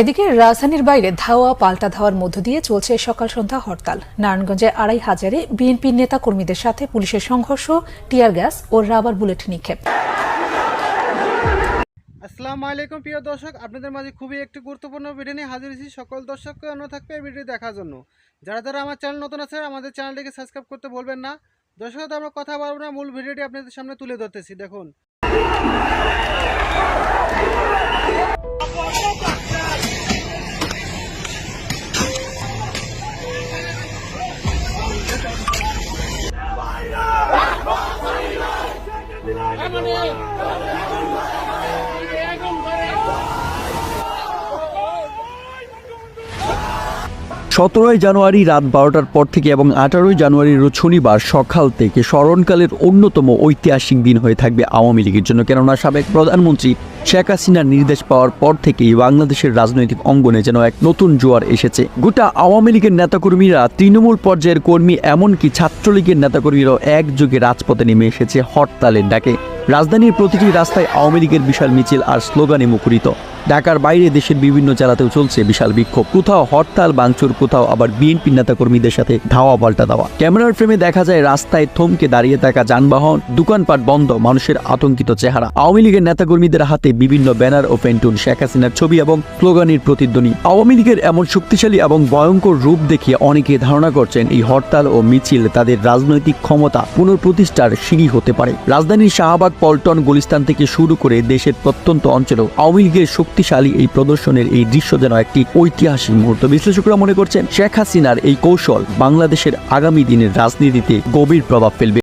এদিকে রাজধানীর বাইরে ধাওয়া, পাল্টা ধাওয়ার মধ্য দিয়ে চলছে সকাল সন্ধ্যা হরতাল। নারায়ণগঞ্জে আড়াই হাজারে বিএনপির নেতা কর্মীদের সাথে পুলিশের সংঘর্ষ, টিয়ার গ্যাস ও রাবার বুলেট নিক্ষেপ। আসসালামু আলাইকুম প্রিয় দর্শক, আপনাদের মাঝে খুবই একটি গুরুত্বপূর্ণ ভিডিও নিয়ে হাজির হয়েছি। সকল দর্শককে অনুরোধ থাকবে এই ভিডিও দেখার জন্য? যারা যারা আমার চ্যানেল নতুন আছে আমাদের চ্যানেলটিকে সাবস্ক্রাইব করতে বলবেন না। দর্শক, আমরা কথা বলব না, মূল ভিডিওটি আপনাদের সামনে তুলে ধরতেছি। দেখুন। সতেরোই জানুয়ারি রাত বারোটার পর থেকে এবং আঠারোই জানুয়ারি রোজ শনিবার সকাল থেকে স্মরণকালের অন্যতম ঐতিহাসিক দিন হয়ে থাকবে আওয়ামী লীগের জন্য। কেননা সাবেক প্রধানমন্ত্রী শেখ হাসিনার নির্দেশ পাওয়ার পর থেকেই বাংলাদেশের রাজনৈতিক অঙ্গনে যেন এক নতুন জোয়ার এসেছে। গোটা আওয়ামী লীগের নেতাকর্মীরা তৃণমূল পর্যায়ের কর্মী এমনকি ছাত্রলীগের নেতাকর্মীরাও একযোগে রাজপথে নেমে এসেছে হরতালের ডাকে। রাজধানীর প্রতিটি রাস্তায় আওয়ামী লীগের বিশাল মিছিল আর স্লোগানে মুখরিত। ঢাকার বাইরে দেশের বিভিন্ন জেলাতেও চলছে বিশাল বিক্ষোভ। কোথাও হরতাল বাংচুর কোথাও আবার বিএনপি নেতাকর্মীদের সাথে ধাওয়া পাল্টা দেওয়া। ক্যামেরার ফ্রেমে দেখা যায় রাস্তায় থমকে দাঁড়িয়ে থাকা যানবাহন, দোকানপাট বন্ধ, মানুষের আতঙ্কিত চেহারা। আওয়ামী লীগের নেতাকর্মীদের হাতে বিভিন্ন ব্যানার ও পেন্টুন, শেখ হাসিনার ছবি এবং স্লোগানের প্রতিধ্বনি। আওয়ামী লীগের এমন শক্তিশালী এবং ভয়ঙ্কর রূপ দেখে অনেকে ধারণা করছেন এই হরতাল ও মিছিল তাদের রাজনৈতিক ক্ষমতা পুনঃপ্রতিষ্ঠার সিঁড়ি হতে পারে। রাজধানীর শাহবাগ পল্টন গুলিস্তান থেকে শুরু করে দেশের প্রত্যন্ত অঞ্চলেও আওয়ামী লীগের শক্তিশালী এই প্রদর্শনের এই দৃশ্য যেন একটি ঐতিহাসিক মুহূর্ত। বিশ্লেষকরা মনে করছেন, শেখ হাসিনার এই কৌশল বাংলাদেশের আগামী দিনের রাজনীতিতে গভীর প্রভাব ফেলবে।